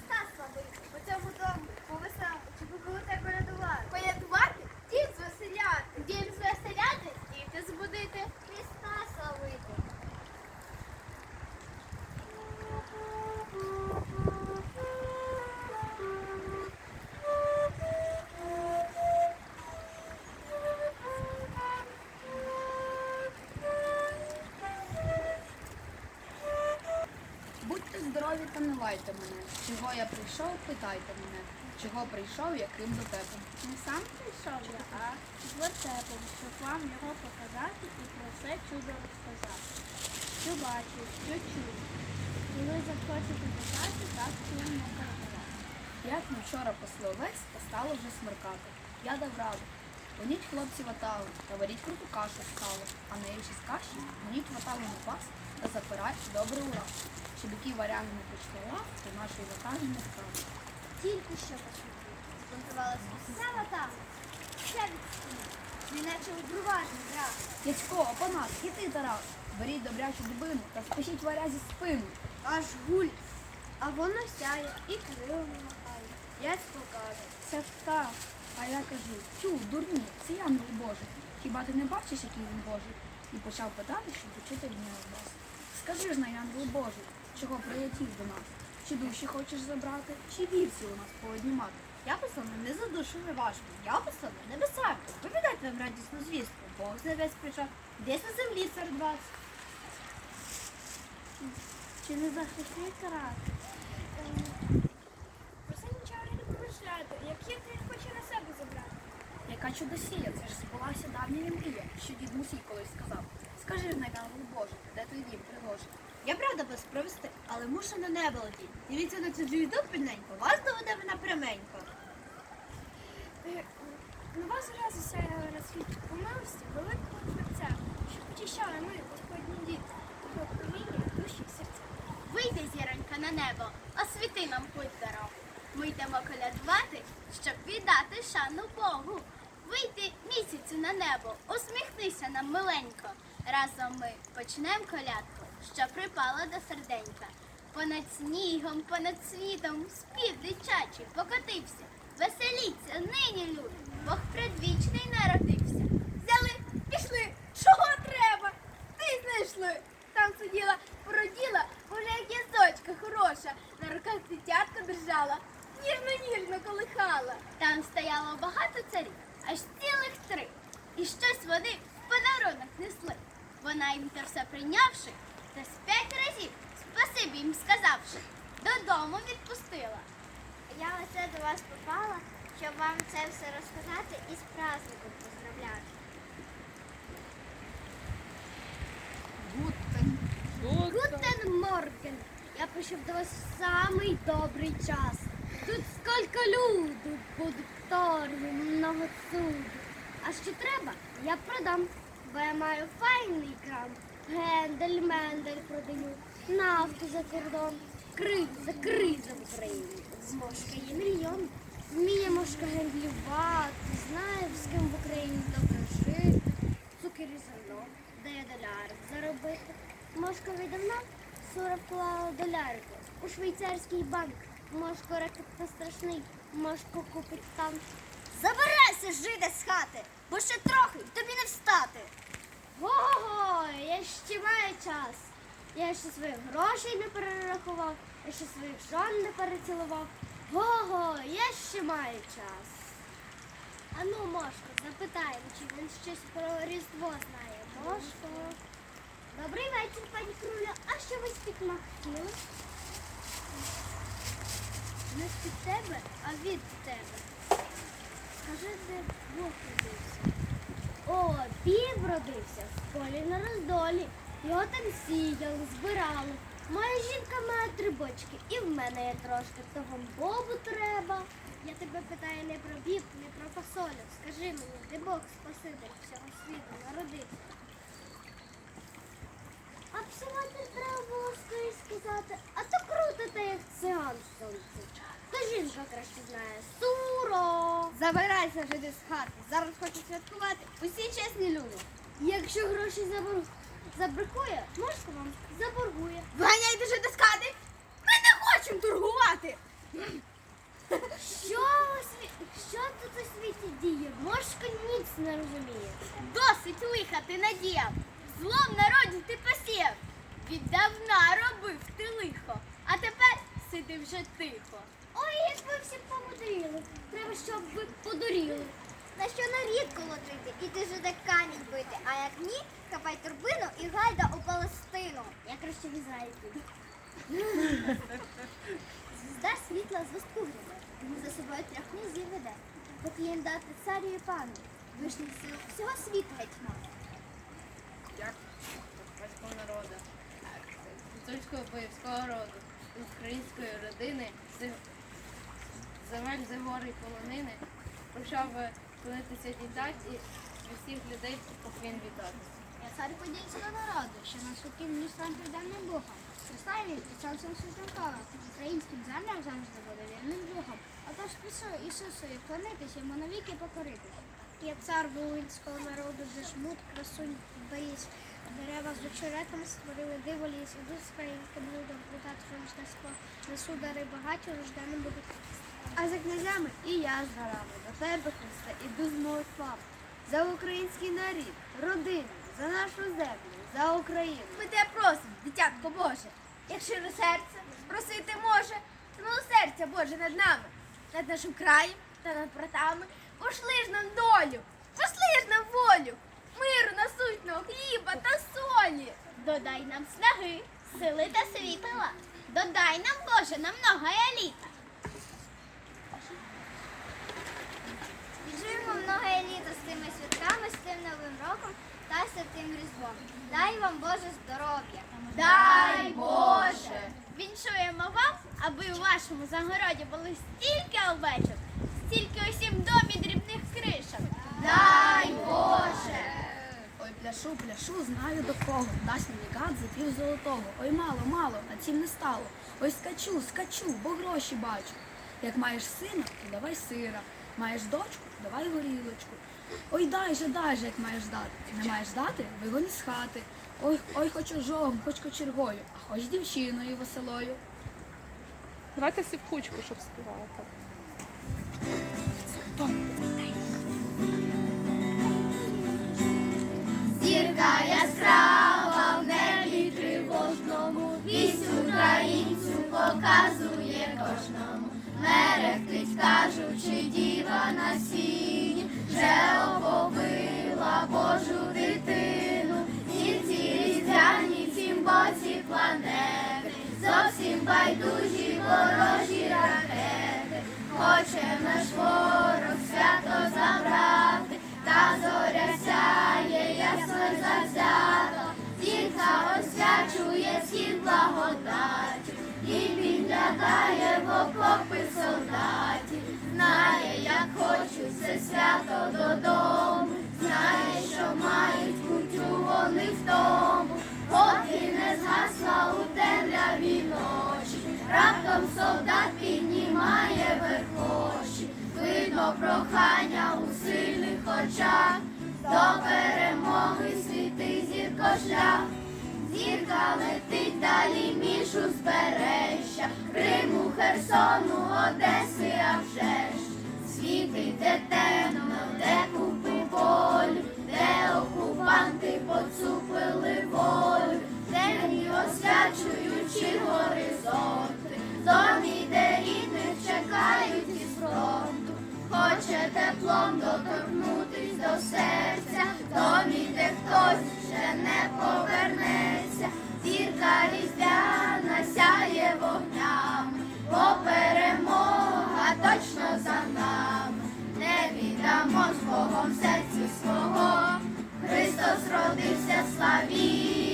Христа славити, по цьому лайте мене. Чого я прийшов, питайте мене. Чого прийшов, яким до тебе. Не сам прийшов я, а з вертепом, щоб вам його показати і про все чудо розказати. Що бачив, що чув. Коли захочете питати, так сумно передавати. Як ми вчора пасли овець, та стало вже смеркати. Я дав раду. Гоніть хлопці ватагу, та варіть круту кашу з салом, а не їжі з каші, гоніть ватагу на пас та запирайте добре ура. Щоб які варяни не лав, то нашої ватаги не стало. Тільки що посвітили. Збунтувалася вся вода. Вся від стіни. Неначе убруважний грав. Дядько, опанас, і ти, Тарас, беріть добрячу дубину та спишіть варязі спину. Аж гуль. А воно сяє і крилами махає. Ясь покаже. Це ж так. А я кажу, тю, дурні, це ангел Божий. Хіба ти не бачиш, який він Божий? І почав питати, щоб почути від нього бас. Скажи ж на ангел Божий, чого прилетів до нас? Чи душі хочеш забрати, чи вірці у нас пооднімати? Я послана не за душу не важко. Я послана небесами. Повідайте вам радісну звістку. Бог з небес прийшов. Десь на землі серед вас. Чи не захисний карати? Про це нічого не помишляти. Як хитрий хоче на себе забрати. Яка чудосія, це ж збулася давня мрія, що дід Мусій колись сказав. Скажи на ангел Божий, де той дім приложить? Я правда без провести, але мушу на небо летіти. Дивіться на цю звізду пильненько. Вас доведе вона пряменько. На вас одразу сяє розсвіт у милості великого Творця, що почищали ми, Господні діти, його проміння душі і серця. Вийди, зіронька, на небо, освіти нам путь дорогу. Ми йдемо колядувати, щоб віддати шану Богу. Вийди місяцю на небо, усміхнися нам миленько. Разом ми почнемо колядку, що припала до серденька. Понад снігом, понад світом, спів дитячий покотився. Веселіться, нині люди, Бог предвічний народився. Взяли, пішли, чого треба? Ти знайшли. Там сиділа, породіла, боже, як язочка хороша, на руках дитятка держала, ніжно-ніжно колихала. Там стояло багато царів, аж цілих три. І щось вони в подарунок несли. Вона їм те все прийнявши, та з п'ять разів спасибі їм сказавши, додому відпустила. Я оце до вас попала, щоб вам це все розказати і з праздником поздравляти. Гутен. Гутен Морген. Я прийшов до вас в самий добрий час. Тут скільки люду, будукторії, много суду. А що треба, я продам, бо я маю файний крам. Гендель, мендель продаю, нафту за кордон, криза, криза в Україні. Зможка є мільйон. Вміє мошка гендлювати, знає, з ким в Україні добре жити. Цукер і зерно, дає доляри заробити. Мошка віддавна сура вклала долярику у швейцарський банк. Мошко ракет страшний, мошко купить там. Забирайся, жиде з хати, бо ще трохи тобі не встати. Ого, я ще маю час. Я ще своїх грошей не перерахував, я ще своїх жон не перецілував. Ого, я ще маю час. Ану, Мошко, запитаємо, чи він щось про Різдво знає. Мошко. Добрий вечір, пані Круля. А що ви хотіли? Не з-під тебе, а від тебе. Скажи, де Бог родився. О, пів родився в полі на роздолі. Його там сіяли, збирали. Моя жінка має три бочки, і в мене є трошки. Того Богу треба. Я тебе питаю не про біб, не про фасолю. Скажи мені, де Бог спаситель всього світу народився? сказати, а то круто та як сеанс сонце. То жінка краще знає. Суро! Забирайся вже десь з хати. Зараз хочу святкувати. Усі чесні люди. Якщо гроші забор... забракує, морська вам заборгує. Виганяйте дуже до хати. Ми не хочемо торгувати. Що, що тут у світі діє? Моршка ніц не розуміє. Досить лиха ти надіяв. Злом народів ти посів. Віддавна робив ти лихо, а тепер сиди вже тихо. Ой, як ви всі помудріли. Треба, щоб ви подуріли. На що нарід колотити і ти ж де камінь бити, а як ні, хапай турбину і гайда у Палестину. Я краще в Ізраїль піду. Звізда світла гряде, за собою трьох князів веде. Поки їм дати царю і пану, вишніх сил всього світу гетьман. Як батьком народу, гуцульського боївського роду, з української родини, земель за гори й полонини, прийшов вклонитися дідать і всіх людей поклін вітати. Я цар подільського народу, що на сухим містам південним духом. Представив і цим святим. Українським землям завжди буде вірним духом. Отож писую Ісусу і вклонитись йому навіки покоритись. Я цар воїнського народу, де жмут, красунь, боїсь. Дерева з очеретом створили диво ліс, ідуть з українським людом, летать рождество, несу дари багаті, рожденим будуть. А за князями і я з горами до тебе, Христа, іду з молитвами. За український нарід, родину, за нашу землю, за Україну. Ми тебе просимо, дитятко Боже, як щире серце просити може, милосердя Боже над нами, над нашим краєм та над братами. Пошли ж нам долю, пошли ж нам волю, миру насутного, хліба та солі. Додай нам снаги, сили та світла. Додай нам, Боже, на многое літа. Віджуємо многое літо з тими святками, з тим новим роком та святим різдвом. Дай вам Боже здоров'я. Дай Боже! Віншуємо вам, аби у вашому загороді були стільки овечок, стільки усім домі дрібних кришок. Дай Боже! Пляшу, пляшу, знаю до кого. Дасть мені гад за пів золотого. Ой, мало, мало, на цім не стало. Ой, скачу, скачу, бо гроші бачу. Як маєш сина, то давай сира. Маєш дочку, давай горілочку. Ой, дай же, дай же, як маєш дати. Не маєш дати, вигонь з хати. Ой, ой, хоч ожогом, хоч кочергою, а хоч дівчиною веселою. Давайте всі кучку, щоб співати. Вже оповила Божу дитину, зірці різдвяні цім боці планети, зовсім байдужі ворожі ракети, хоче наш ворог свято забрати, та зоря сяє ясно й хочуть свято додому, знає, що мають кутю вони в тому, поки не згасла у темряві ночі, раптом солдат піднімає верхоші, видно прохання у сильних очах, до перемоги світи зірко шлях. Зірка летить далі між узбережжя, Криму, Херсону, Одеси, а вже ж. Світить де теплом доторкнутись до серця, домі, де хтось ще не повернеться, зірка різдвяна сяє вогнями, бо перемога точно за нами, не віддамо з Богом серцю свого, Христос родився, славімо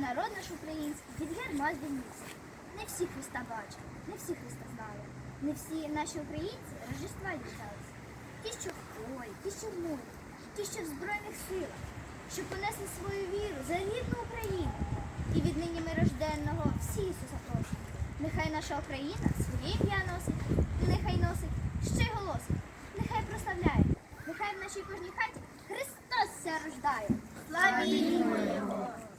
народ наш український від герма звільнився. Не всі Христа бачили, не всі Христа знали, не всі наші українці Рождества діждалися. Ті, що в полі, ті, що в морі, ті, що в Збройних силах, що понесли свою віру за рідну Україну. І віднині ми рожденного всі Ісуса просимо. Нехай наша Україна своє ім'я носить, і нехай носить ще й голосить, нехай прославляє, нехай в нашій кожній хаті Христос ся рождає. Славі!